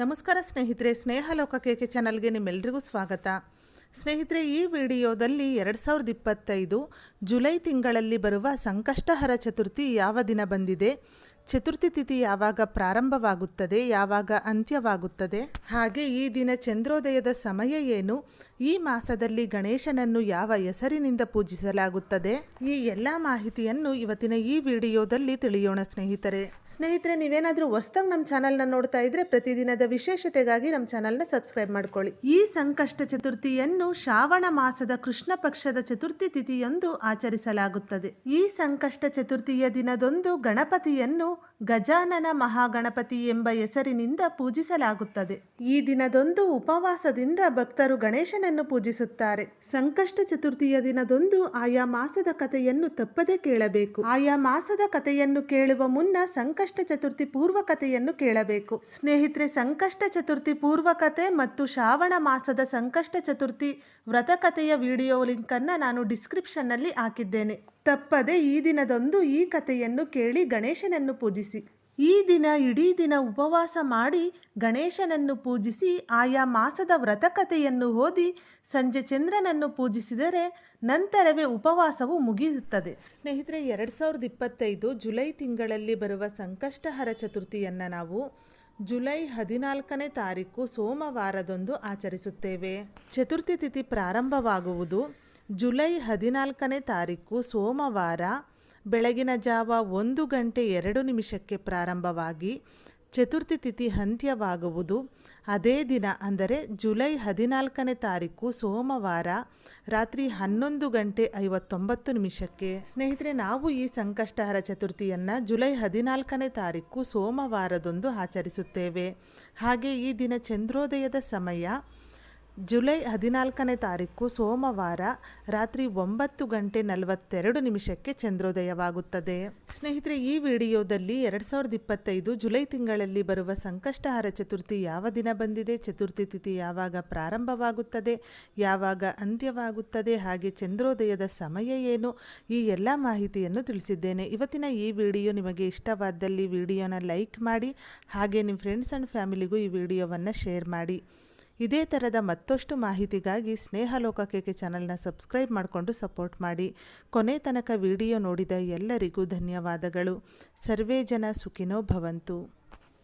ನಮಸ್ಕಾರ ಸ್ನೇಹಿತರೆ ಸ್ನೇಹ ಲೋಕಕೇಕೆ ಚಾನಲ್ಗೆ ನಿಮ್ಮೆಲ್ರಿಗೂ ಸ್ವಾಗತ. ಸ್ನೇಹಿತರೆ, ಈ ವಿಡಿಯೋದಲ್ಲಿ ಎರಡು ಸಾವಿರದ ಇಪ್ಪತ್ತೈದು ಜುಲೈ ತಿಂಗಳಲ್ಲಿ ಬರುವ ಸಂಕಷ್ಟಹರ ಚತುರ್ಥಿ ಯಾವ ದಿನ ಬಂದಿದೆ? ಚತುರ್ಥಿ ತಿಥಿ ಯಾವಾಗ ಪ್ರಾರಂಭವಾಗುತ್ತದೆ, ಯಾವಾಗ ಅಂತ್ಯವಾಗುತ್ತದೆ? ಹಾಗೆ ಈ ದಿನ ಚಂದ್ರೋದಯದ ಸಮಯ ಏನು? ಈ ಮಾಸದಲ್ಲಿ ಗಣೇಶನನ್ನು ಯಾವ ಹೆಸರಿನಿಂದ ಪೂಜಿಸಲಾಗುತ್ತದೆ? ಈ ಎಲ್ಲ ಮಾಹಿತಿಯನ್ನು ಇವತ್ತಿನ ಈ ವಿಡಿಯೋದಲ್ಲಿ ತಿಳಿಯೋಣ ಸ್ನೇಹಿತರೆ. ಸ್ನೇಹಿತರೆ, ನೀವೇನಾದರೂ ಹೊಸ್ದಾಗಿ ನಮ್ಮ ಚಾನಲ್ನ ನೋಡ್ತಾ ಇದ್ರೆ ಪ್ರತಿದಿನದ ವಿಶೇಷತೆಗಾಗಿ ನಮ್ಮ ಚಾನಲ್ನ ಸಬ್ಸ್ಕ್ರೈಬ್ ಮಾಡ್ಕೊಳ್ಳಿ. ಈ ಸಂಕಷ್ಟ ಚತುರ್ಥಿಯನ್ನು ಶ್ರಾವಣ ಮಾಸದ ಕೃಷ್ಣ ಪಕ್ಷದ ಚತುರ್ಥಿ ತಿಥಿಯೊಂದು ಆಚರಿಸಲಾಗುತ್ತದೆ. ಈ ಸಂಕಷ್ಟ ಚತುರ್ಥಿಯ ದಿನದೊಂದು ಗಣಪತಿಯನ್ನು ಗಜಾನನ ಮಹಾಗಣಪತಿ ಎಂಬ ಹೆಸರಿನಿಂದ ಪೂಜಿಸಲಾಗುತ್ತದೆ. ಈ ದಿನದೊಂದು ಉಪವಾಸದಿಂದ ಭಕ್ತರು ಗಣೇಶನನ್ನು ಪೂಜಿಸುತ್ತಾರೆ. ಸಂಕಷ್ಟ ಚತುರ್ಥಿಯ ದಿನದೊಂದು ಆಯಾ ಮಾಸದ ಕಥೆಯನ್ನು ತಪ್ಪದೆ ಕೇಳಬೇಕು. ಆಯಾ ಮಾಸದ ಕಥೆಯನ್ನು ಕೇಳುವ ಮುನ್ನ ಸಂಕಷ್ಟ ಚತುರ್ಥಿ ಪೂರ್ವ ಕಥೆಯನ್ನು ಕೇಳಬೇಕು. ಸ್ನೇಹಿತರೆ, ಸಂಕಷ್ಟ ಚತುರ್ಥಿ ಪೂರ್ವ ಕಥೆ ಮತ್ತು ಶ್ರಾವಣ ಮಾಸದ ಸಂಕಷ್ಟ ಚತುರ್ಥಿ ವ್ರತ ಕಥೆಯ ವಿಡಿಯೋ ಲಿಂಕ್ ಅನ್ನ ನಾನು ಡಿಸ್ಕ್ರಿಪ್ಷನ್ನಲ್ಲಿ ಹಾಕಿದ್ದೇನೆ. ತಪ್ಪದೆ ಈ ದಿನದಂದು ಈ ಕಥೆಯನ್ನು ಕೇಳಿ ಗಣೇಶನನ್ನು ಪೂಜಿಸಿ. ಈ ದಿನ ಇಡೀ ದಿನ ಉಪವಾಸ ಮಾಡಿ ಗಣೇಶನನ್ನು ಪೂಜಿಸಿ ಆಯಾ ಮಾಸದ ವ್ರತಕತೆಯನ್ನು ಓದಿ ಸಂಜೆ ಚಂದ್ರನನ್ನು ಪೂಜಿಸಿದರೆ ನಂತರವೇ ಉಪವಾಸವು ಮುಗಿಯುತ್ತದೆ. ಸ್ನೇಹಿತರೆ, ಎರಡು ಸಾವಿರದ ಇಪ್ಪತ್ತೈದು ಜುಲೈ ತಿಂಗಳಲ್ಲಿ ಬರುವ ಸಂಕಷ್ಟಹರ ಚತುರ್ಥಿಯನ್ನು ನಾವು ಜುಲೈ ಹದಿನಾಲ್ಕನೇ ತಾರೀಕು ಸೋಮವಾರದಂದು ಆಚರಿಸುತ್ತೇವೆ. ಚತುರ್ಥಿ ತಿಥಿ ಪ್ರಾರಂಭವಾಗುವುದು ಜುಲೈ ಹದಿನಾಲ್ಕನೇ ತಾರೀಕು ಸೋಮವಾರ ಬೆಳಗಿನ ಜಾವ ಒಂದು ಗಂಟೆ ಎರಡು ನಿಮಿಷಕ್ಕೆ ಪ್ರಾರಂಭವಾಗಿ ಚತುರ್ಥಿ ತಿಥಿ ಅಂತ್ಯವಾಗುವುದು. ಅದೇ ದಿನ ಅಂದರೆ ಜುಲೈ ಹದಿನಾಲ್ಕನೇ ತಾರೀಕು ಸೋಮವಾರ ರಾತ್ರಿ ಹನ್ನೊಂದು ಗಂಟೆ ಐವತ್ತೊಂಬತ್ತು ನಿಮಿಷಕ್ಕೆ. ಸ್ನೇಹಿತರೆ, ನಾವು ಈ ಸಂಕಷ್ಟಹರ ಚತುರ್ಥಿಯನ್ನು ಜುಲೈ ಹದಿನಾಲ್ಕನೇ ತಾರೀಕು ಸೋಮವಾರದಂದು ಆಚರಿಸುತ್ತೇವೆ. ಹಾಗೆ ಈ ದಿನ ಚಂದ್ರೋದಯದ ಸಮಯ ಜುಲೈ ಹದಿನಾಲ್ಕನೇ ತಾರೀಕು ಸೋಮವಾರ ರಾತ್ರಿ ಒಂಬತ್ತು ಗಂಟೆ ನಲವತ್ತೆರಡು ನಿಮಿಷಕ್ಕೆ ಚಂದ್ರೋದಯವಾಗುತ್ತದೆ. ಸ್ನೇಹಿತರೆ, ಈ ವಿಡಿಯೋದಲ್ಲಿ ಎರಡು ಸಾವಿರದ ಇಪ್ಪತ್ತೈದು ಜುಲೈ ತಿಂಗಳಲ್ಲಿ ಬರುವ ಸಂಕಷ್ಟಹಾರ ಚತುರ್ಥಿ ಯಾವ ದಿನ ಬಂದಿದೆ, ಚತುರ್ಥಿ ತಿಥಿ ಯಾವಾಗ ಪ್ರಾರಂಭವಾಗುತ್ತದೆ, ಯಾವಾಗ ಅಂತ್ಯವಾಗುತ್ತದೆ, ಹಾಗೆ ಚಂದ್ರೋದಯದ ಸಮಯ ಏನು, ಈ ಎಲ್ಲ ಮಾಹಿತಿಯನ್ನು ತಿಳಿಸಿದ್ದೇನೆ. ಇವತ್ತಿನ ಈ ವಿಡಿಯೋ ನಿಮಗೆ ಇಷ್ಟವಾದಲ್ಲಿ ವಿಡಿಯೋನ ಲೈಕ್ ಮಾಡಿ, ಹಾಗೆ ನಿಮ್ಮ ಫ್ರೆಂಡ್ಸ್ ಆ್ಯಂಡ್ ಫ್ಯಾಮಿಲಿಗೂ ಈ ವಿಡಿಯೋವನ್ನು ಶೇರ್ ಮಾಡಿ. ಇದೇ ಥರದ ಮತ್ತಷ್ಟು ಮಾಹಿತಿಗಾಗಿ ಸ್ನೇಹ ಲೋಕಕೇಕೆ ಚಾನಲ್ನ ಸಬ್ಸ್ಕ್ರೈಬ್ ಮಾಡಿಕೊಂಡು ಸಪೋರ್ಟ್ ಮಾಡಿ. ಕೊನೆ ತನಕ ವಿಡಿಯೋ ನೋಡಿದ ಎಲ್ಲರಿಗೂ ಧನ್ಯವಾದಗಳು. ಸರ್ವೇ ಜನ ಸುಖಿನೋ ಭವಂತು.